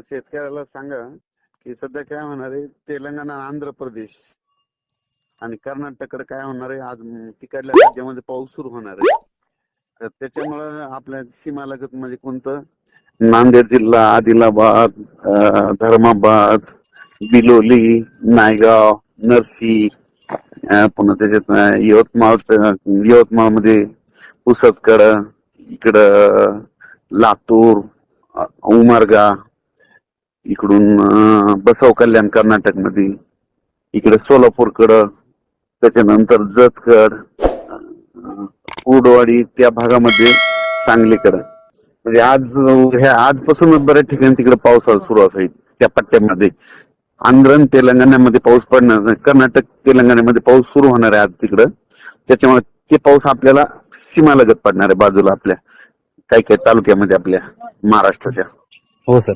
शेतकऱ्याला सांगा की सध्या काय होणार आहे? तेलंगणा आंध्र प्रदेश आणि कर्नाटककडे काय होणार आहे? आज तिकडल्या राज्यामध्ये पाऊस सुरू होणार आहे. तर त्याच्यामुळं आपल्या सीमालगत म्हणजे कोणतं? नांदेड जिल्हा आदिलाबाद धर्माबाद बिलोली नायगाव नरसी पुन्हा त्याच्यात अं, यवतमाळ यवतमाळमध्ये पुसदकड इकडं लातूर उमरगा इकडून बसव कल्याण कर्नाटकमध्ये इकडे सोलापूरकडं त्याच्यानंतर जतकड उडवाडी त्या भागामध्ये सांगलीकडं. म्हणजे आज ह्या आजपासूनच बऱ्याच ठिकाणी तिकडे पावसाळा सुरू असेल त्या पट्ट्यामध्ये. आंध्र तेलंगणामध्ये पाऊस पडणार कर्नाटक तेलंगणामध्ये पाऊस सुरू होणार आहे आज तिकडं. त्याच्यामुळे ते पाऊस आपल्याला सीमालगत पडणार आहे बाजूला आपल्या काही काही तालुक्यामध्ये आपल्या महाराष्ट्राच्या. हो सर.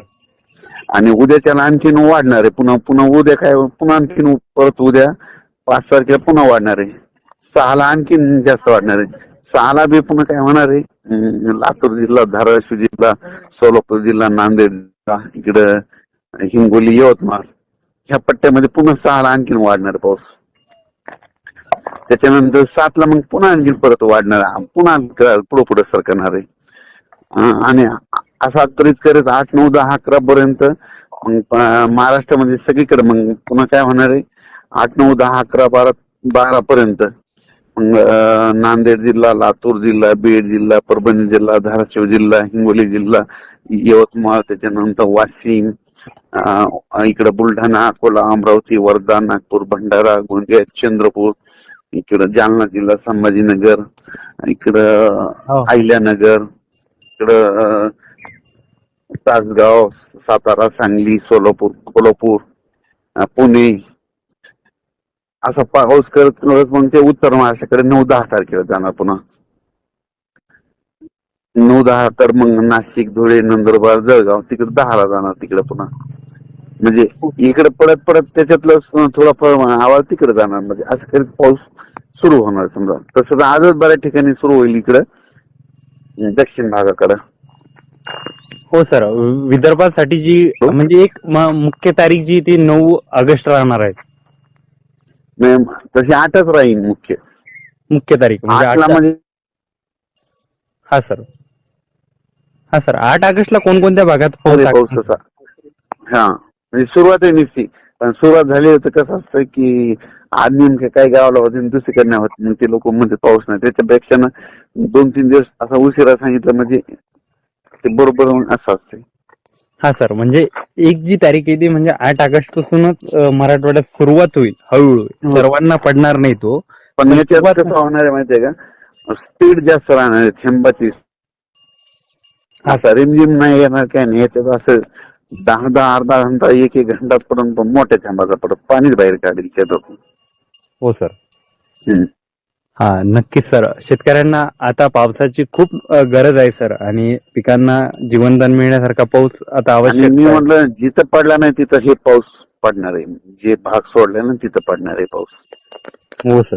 आणि उद्याच्याला आणखीन वाढणार आहे. पुन्हा पुन्हा उद्या काय पुन्हा आणखीन परत उद्या पाच तारखेला पुन्हा वाढणार आहे. सहाला आणखीन जास्त वाढणार आहे. सहाला बी पुन्हा काय होणार आहे? लातूर जिल्हा धाराशिव जिल्हा सोलापूर जिल्हा नांदेड जिल्हा इकडं हिंगोली यवतमाळ. ह्या पट्ट्यामध्ये पुन्हा सहाला आणखीन वाढणार पाऊस. त्याच्यानंतर सातला मग पुन्हा आणखीन परत वाढणार पुन्हा पुढे पुढे सरकणार आहे. आणि असा करीत करीत आठ नऊ दहा अकरा पर्यंत महाराष्ट्रामध्ये सगळीकडे मग पुन्हा काय होणार आहे आठ नऊ दहा अकरा बारा बारा पर्यंत मग नांदेड जिल्हा लातूर जिल्हा बीड जिल्हा परभणी जिल्हा धाराशिव जिल्हा हिंगोली जिल्हा यवतमाळ त्याच्यानंतर वाशिम इकडे बुलढाणा अकोला अमरावती वर्धा नागपूर भंडारा गोंदिया चंद्रपूर इकडं जालना जिल्हा संभाजीनगर इकडं हो. अहिल्यानगर इकडं तासगाव सातारा सांगली सोलापूर कोल्हापूर पुणे असा पाऊस करत करत मग ते उत्तर महाराष्ट्राकडे नऊ दहा तारखेला जाणार पुन्हा. नऊ दहा तर मग नाशिक धुळे नंदुरबार जळगाव तिकडे दहाला जाणार तिकडे पुन्हा. म्हणजे इकडे पडत पडत त्याच्यातलं थोडा आवाज तिकडे जाणार. म्हणजे असं करीत पाऊस सुरू होणार समजा. तसं आजच बऱ्याच ठिकाणी सुरू होईल इकडं दक्षिण भागाकडं. हो सर. विदर्भासाठी जी. म्हणजे एक मुख्य तारीख जी ती नऊ ऑगस्ट राहणार आहे. म्हणजे तशी आठच राहील मुख्य. मुख्य तारीख म्हणजे आठला आठ- म्हणजे हा सर. हा सर. आठ ऑगस्टला कोणकोणत्या भागात पाऊस आहे? पाऊस तसा. हा. म्हणजे सुरुवात आहे नुसती. पण सुरुवात झाली तर कसं असतं की आज नेमके काय गावाला होते आणि दुसरीकडे नाही. होत मग ते लोक म्हणते पाऊस नाही. त्याच्यापेक्षा ना दोन तीन दिवस असा उशिरा सांगितलं म्हणजे ते बरोबर असं असते हा सर. म्हणजे एक जी तारीख आहे ती म्हणजे आठ ऑगस्ट पासूनच मराठवाड्यात सुरुवात होईल हळूहळू हो. सर्वांना पडणार नाही तो. पण याच्यात कसं होणार आहे माहितीये का? स्पीड जास्त राहणार आहे थेंबाची. असा रिमझिम नाही येणार काय नाही. याच्यात असं दहा दहा अर्धा घंटा एक एक घंटा पर्यंत मोठ्या थेंबाचा पडत. पाणीच बाहेर काढेल शेतातून. हो सर. हा नक्कीच सर. शेतकऱ्यांना आता पावसाची खूप गरज आहे सर. आणि पिकांना जीवनदान मिळण्यासारखा पाऊस आता आणि आवश्यक मी आहे. म्हटलं जिथं पडला नाही तिथं हे पाऊस पडणार आहे. जे भाग सोडले ना तिथं पडणार आहे पाऊस. हो सर.